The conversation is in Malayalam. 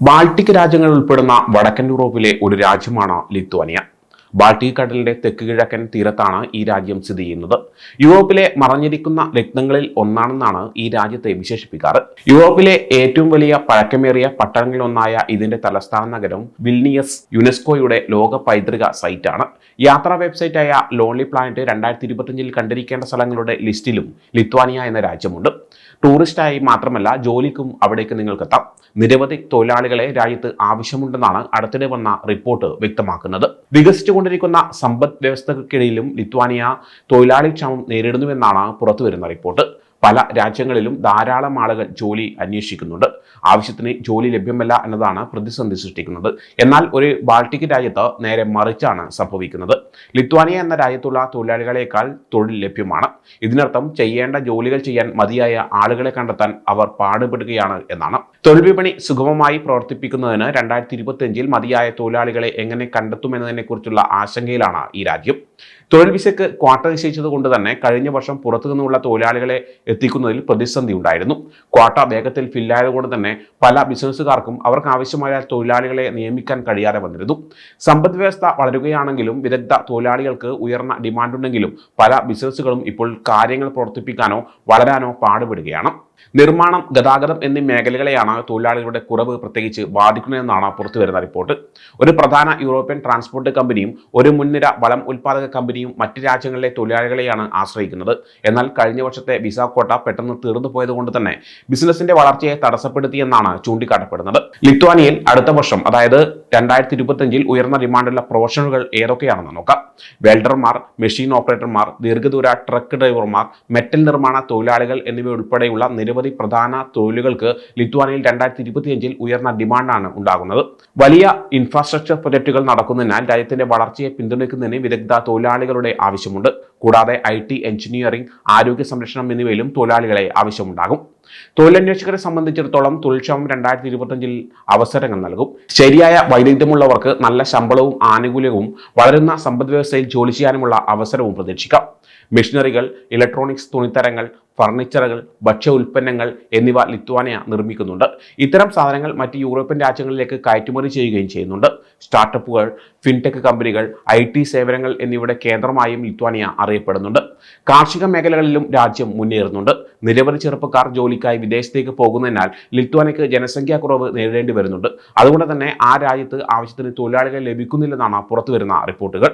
ബാൾട്ടിക് രാജ്യങ്ങൾ ഉൾപ്പെടുന്ന വടക്കൻ യൂറോപ്പിലെ ഒരു രാജ്യമാണ് ലിത്വാനിയ. ബാൾട്ടിക് കടലിന്റെ തെക്ക് കിഴക്കൻ തീരത്താണ് ഈ രാജ്യം സ്ഥിതി ചെയ്യുന്നത്. യൂറോപ്പിലെ മറഞ്ഞിരിക്കുന്ന രത്നങ്ങളിൽ ഒന്നാണെന്നാണ് ഈ രാജ്യത്തെ വിശേഷിപ്പിക്കാറ്. യൂറോപ്പിലെ ഏറ്റവും വലിയ പഴക്കമേറിയ പട്ടണങ്ങളിലൊന്നായ ഇതിന്റെ തലസ്ഥാന നഗരം വിൽനിയസ് യുനെസ്കോയുടെ ലോക പൈതൃക സൈറ്റാണ്. യാത്രാ വെബ്സൈറ്റായ ലോൺലി പ്ലാനറ്റ് രണ്ടായിരത്തി ഇരുപത്തിയഞ്ചിൽ കണ്ടിരിക്കേണ്ട സ്ഥലങ്ങളുടെ ലിസ്റ്റിലും ലിത്വാനിയ എന്ന രാജ്യമുണ്ട്. ടൂറിസ്റ്റായി മാത്രമല്ല ജോലിക്കും അവിടേക്ക് നിങ്ങൾക്കെത്താം. നിരവധി തൊഴിലാളികളെ രാജ്യത്ത് ആവശ്യമുണ്ടെന്നാണ് അടുത്തിടെ വന്ന റിപ്പോർട്ട് വ്യക്തമാക്കുന്നത്. വികസിച്ചുകൊണ്ടിരിക്കുന്ന സമ്പദ് വ്യവസ്ഥകൾക്കിടയിലും ലിത്വാനിയ തൊഴിലാളി ക്ഷാമം നേരിടുന്നുവെന്നാണ് പുറത്തുവരുന്ന റിപ്പോർട്ട്. പല രാജ്യങ്ങളിലും ധാരാളം ആളുകൾ ജോലി അന്വേഷിക്കുന്നുണ്ട്. ആവശ്യത്തിന് ജോലി ലഭ്യമല്ല എന്നതാണ് പ്രതിസന്ധി സൃഷ്ടിക്കുന്നത്. എന്നാൽ ഒരു ബാൾട്ടിക് രാജ്യത്ത് നേരെ മറിച്ചാണ് സംഭവിക്കുന്നത്. ലിത്വാനിയ എന്ന രാജ്യത്തുള്ള തൊഴിലാളികളെക്കാൾ തൊഴിൽ ലഭ്യമാണ്. ഇതിനർത്ഥം ചെയ്യേണ്ട ജോലികൾ ചെയ്യാൻ മതിയായ ആളുകളെ കണ്ടെത്താൻ അവർ പാടുപെടുകയാണ് എന്നാണ്. തൊഴിൽ വിപണി സുഗമമായി പ്രവർത്തിപ്പിക്കുന്നതിന് രണ്ടായിരത്തി ഇരുപത്തിയഞ്ചിൽ മതിയായ തൊഴിലാളികളെ എങ്ങനെ കണ്ടെത്തുമെന്നതിനെക്കുറിച്ചുള്ള ആശങ്കയിലാണ് ഈ രാജ്യം. തൊഴിൽ വിസയ്ക്ക് ക്വാട്ട നിശ്ചയിച്ചത് കൊണ്ട് തന്നെ കഴിഞ്ഞ വർഷം പുറത്തു നിന്നുള്ള തൊഴിലാളികളെ എത്തിക്കുന്നതിൽ പ്രതിസന്ധി ഉണ്ടായിരുന്നു. ക്വാട്ട വേഗത്തിൽ ഫില്ലായതുകൊണ്ട് തന്നെ പല ബിസിനസ്സുകാർക്കും അവർക്ക് ആവശ്യമായ തൊഴിലാളികളെ നിയമിക്കാൻ കഴിയാതെ വന്നിരുന്നു. സമ്പദ് വ്യവസ്ഥ വളരുകയാണെങ്കിലും വിദഗ്ധ തൊഴിലാളികൾക്ക് ഉയർന്ന ഡിമാൻഡുണ്ടെങ്കിലും പല ബിസിനസ്സുകളും ഇപ്പോൾ കാര്യങ്ങൾ പ്രവർത്തിപ്പിക്കാനോ വളരാനോ പാടുപെടുകയാണ്. നിർമ്മാണം ഗതാഗതം എന്നീ മേഖലകളെയാണ് തൊഴിലാളികളുടെ കുറവ് പ്രത്യേകിച്ച് ബാധിക്കുന്നതെന്നാണ് പുറത്തുവരുന്ന റിപ്പോർട്ട്. ഒരു പ്രധാന യൂറോപ്യൻ ട്രാൻസ്പോർട്ട് കമ്പനിയും ഒരു മുൻനിര വളം ഉൽപ്പാദക കമ്പനിയും മറ്റ് രാജ്യങ്ങളിലെ തൊഴിലാളികളെയാണ് ആശ്രയിക്കുന്നത്. എന്നാൽ കഴിഞ്ഞ വർഷത്തെ വിസ കോട്ട പെട്ടെന്ന് തീർന്നു പോയതുകൊണ്ട് തന്നെ ബിസിനസിന്റെ വളർച്ചയെ തടസ്സപ്പെടുത്തിയെന്നാണ് ചൂണ്ടിക്കാട്ടപ്പെടുന്നത്. ലിത്വാനിയയിൽ അടുത്ത വർഷം അതായത് രണ്ടായിരത്തി ഇരുപത്തിയഞ്ചിൽ ഉയർന്ന ഡിമാൻഡുള്ള പ്രൊഫഷണലുകൾ ഏതൊക്കെയാണെന്ന് നോക്കാം. വെൽഡർമാർ മെഷീൻ ഓപ്പറേറ്റർമാർ ദീർഘദൂര ട്രക്ക് ഡ്രൈവർമാർ മെറ്റൽ നിർമ്മാണ തൊഴിലാളികൾ എന്നിവ ഉൾപ്പെടെയുള്ള നിരവധി പ്രധാന തൊഴിലുകൾക്ക് ലിത്വാനിയയിൽ രണ്ടായിരത്തി ഇരുപത്തിയഞ്ചിൽ ഉയർന്ന ഡിമാൻഡാണ് ഉണ്ടാകുന്നത്. വലിയ ഇൻഫ്രാസ്ട്രക്ചർ പ്രൊജക്ടുകൾ നടക്കുന്നതിനാൽ രാജ്യത്തിന്റെ വളർച്ചയെ പിന്തുണയ്ക്കുന്നതിന് വിദഗ്ധ തൊഴിലാളികളുടെ ആവശ്യമുണ്ട്. കൂടാതെ ഐ ടി എഞ്ചിനീയറിംഗ് ആരോഗ്യ സംരക്ഷണം എന്നിവയിലും തൊഴിലാളികളെ ആവശ്യമുണ്ടാകും. തൊഴിലന്വേഷകരെ സംബന്ധിച്ചിടത്തോളം തൊഴിൽക്ഷേമം രണ്ടായിരത്തി ഇരുപത്തഞ്ചിൽ അവസരങ്ങൾ നൽകും. ശരിയായ വൈദഗ്ധ്യമുള്ളവർക്ക് നല്ല ശമ്പളവും ആനുകൂല്യവും വളരുന്ന സമ്പദ് വ്യവസ്ഥയിൽ ജോലി ചെയ്യാനുമുള്ള അവസരവും പ്രതീക്ഷിക്കാം. മെഷീനറികൾ ഇലക്ട്രോണിക്സ് തുണിത്തരങ്ങൾ ഫർണിച്ചറുകൾ ഭക്ഷ്യ ഉൽപ്പന്നങ്ങൾ എന്നിവ ലിത്വാനിയ നിർമ്മിക്കുന്നുണ്ട്. ഇത്തരം സാധനങ്ങൾ മറ്റ് യൂറോപ്യൻ രാജ്യങ്ങളിലേക്ക് കയറ്റുമതി ചെയ്യുകയും ചെയ്യുന്നുണ്ട്. സ്റ്റാർട്ടപ്പുകൾ ഫിൻടെക് കമ്പനികൾ ഐ ടി സേവനങ്ങൾ എന്നിവയുടെ കേന്ദ്രമായും ലിത്വാനിയ അറിയപ്പെടുന്നുണ്ട്. കാർഷിക മേഖലകളിലും രാജ്യം മുന്നേറുന്നുണ്ട്. നിരവധി ചെറുപ്പക്കാർ ജോലിക്കായി വിദേശത്തേക്ക് പോകുന്നതിനാൽ ലിത്വാനിയക്ക് ജനസംഖ്യാ കുറവ് നേരിടേണ്ടി വരുന്നുണ്ട്. അതുകൊണ്ട് തന്നെ ആ രാജ്യത്ത് ആവശ്യത്തിന് തൊഴിലാളികൾ ലഭിക്കുന്നില്ലെന്നാണ് പുറത്തുവരുന്ന റിപ്പോർട്ടുകൾ.